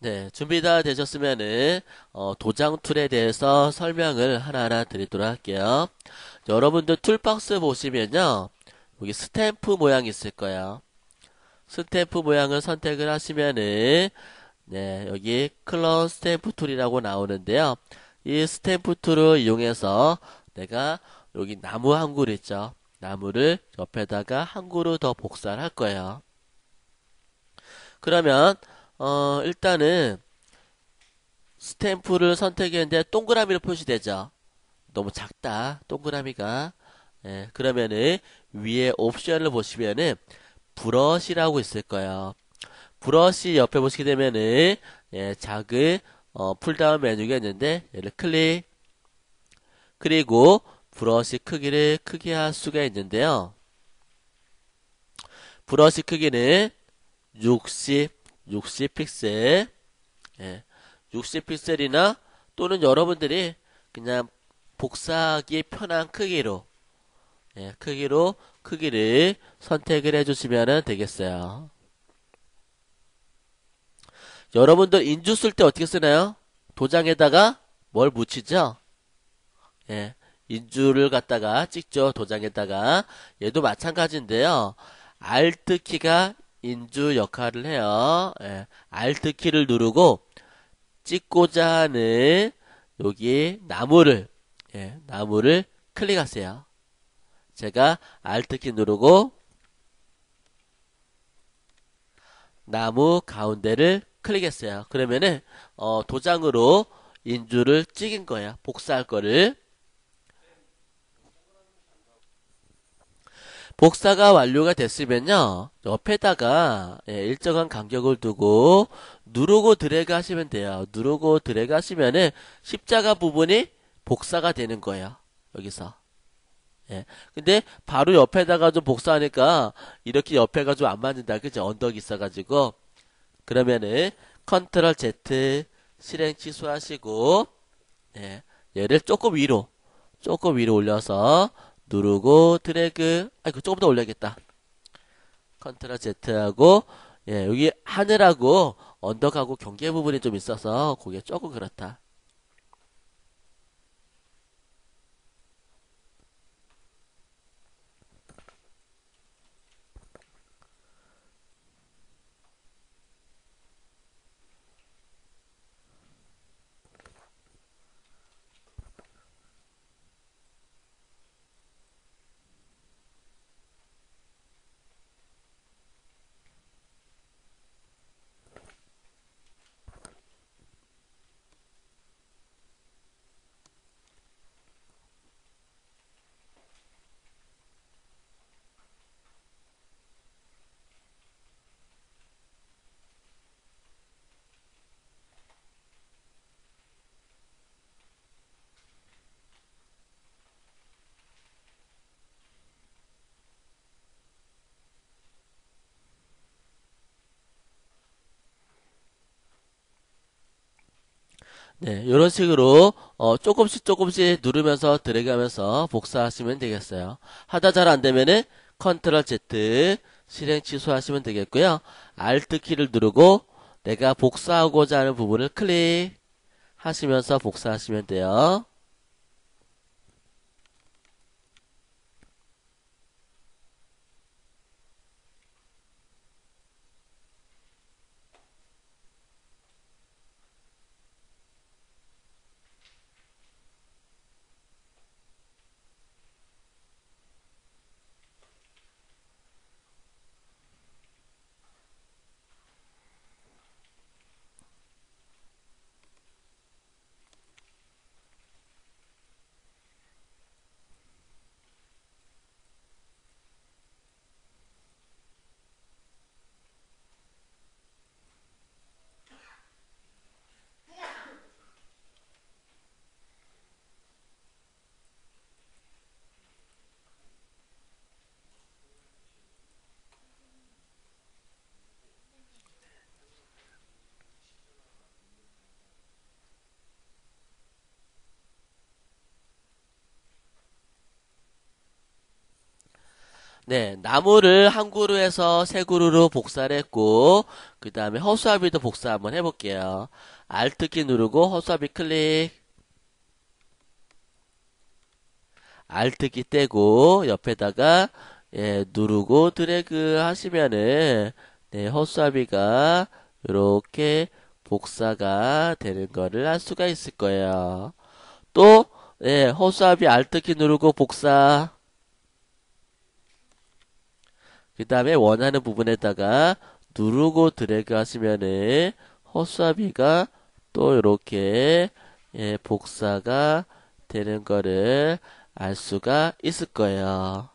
네, 준비 다 되셨으면은 어, 도장 툴에 대해서 설명을 하나하나 드리도록 할게요. 여러분들 툴박스 보시면요. 여기 스탬프 모양이 있을 거예요. 스탬프 모양을 선택을 하시면은 네, 여기 클론 스탬프 툴이라고 나오는데요. 이 스탬프 툴을 이용해서 내가 여기 나무 한 그루 있죠. 나무를 옆에다가 한 그루 더 복사를 할 거예요. 그러면 어, 일단은 스탬프를 선택했는데 동그라미로 표시되죠. 너무 작다. 동그라미가. 예, 그러면은 위에 옵션을 보시면은 브러쉬라고 있을 거예요. 브러쉬 옆에 보시게 되면은 예, 작은 어, 풀다운 메뉴가 있는데 얘를 클릭 그리고 브러쉬 크기를 크게 할 수가 있는데요. 브러쉬 크기는 60, 60 픽셀, 예, 60 픽셀이나 또는 여러분들이 그냥 복사하기 편한 크기로, 예, 크기로 크기를 선택을 해주시면 되겠어요. 여러분들 인주 쓸 때 어떻게 쓰나요? 도장에다가 뭘 묻히죠? 예, 인주를 갖다가 찍죠. 도장에다가. 얘도 마찬가지인데요. Alt 키가 인주 역할을 해요. 예, Alt 키를 누르고 찍고자 하는 여기 나무를 예, 나무를 클릭하세요. 제가 Alt 키 누르고 나무 가운데를 클릭했어요. 그러면은 어, 도장으로 인주를 찍은 거예요. 복사할 거를. 복사가 완료가 됐으면요. 옆에다가 예, 일정한 간격을 두고 누르고 드래그 하시면 돼요. 누르고 드래그 하시면은 십자가 부분이 복사가 되는 거예요. 여기서. 예. 근데 바로 옆에다가 좀 복사하니까 이렇게 옆에가 좀 안 맞는다. 그죠? 언덕이 있어가지고. 그러면은 컨트롤 Z 실행 취소하시고 예. 얘를 조금 위로 조금 위로 올려서 누르고 드래그 아이고 조금 더 올려야겠다. 컨트롤 Z하고 예, 여기 하늘하고 언덕하고 경계 부분이 좀 있어서 그게 조금 그렇다 네, 이런 식으로 어, 조금씩 조금씩 누르면서 드래그하면서 복사하시면 되겠어요. 하다 잘 안되면은 컨트롤 Z 실행 취소하시면 되겠고요. Alt 키를 누르고 내가 복사하고자 하는 부분을 클릭하시면서 복사하시면 돼요. 네, 나무를 한 그루에서 세 그루로 복사를 했고, 그 다음에 허수아비도 복사 한번 해볼게요. Alt키 누르고 허수아비 클릭. Alt키 떼고, 옆에다가, 예, 누르고 드래그 하시면은, 네, 허수아비가 이렇게 복사가 되는 거를 할 수가 있을 거예요. 또, 예, 허수아비 Alt키 누르고 복사. 그 다음에 원하는 부분에다가 누르고 드래그 하시면은 허수아비가 또 이렇게 예, 복사가 되는 거를 알 수가 있을 거예요.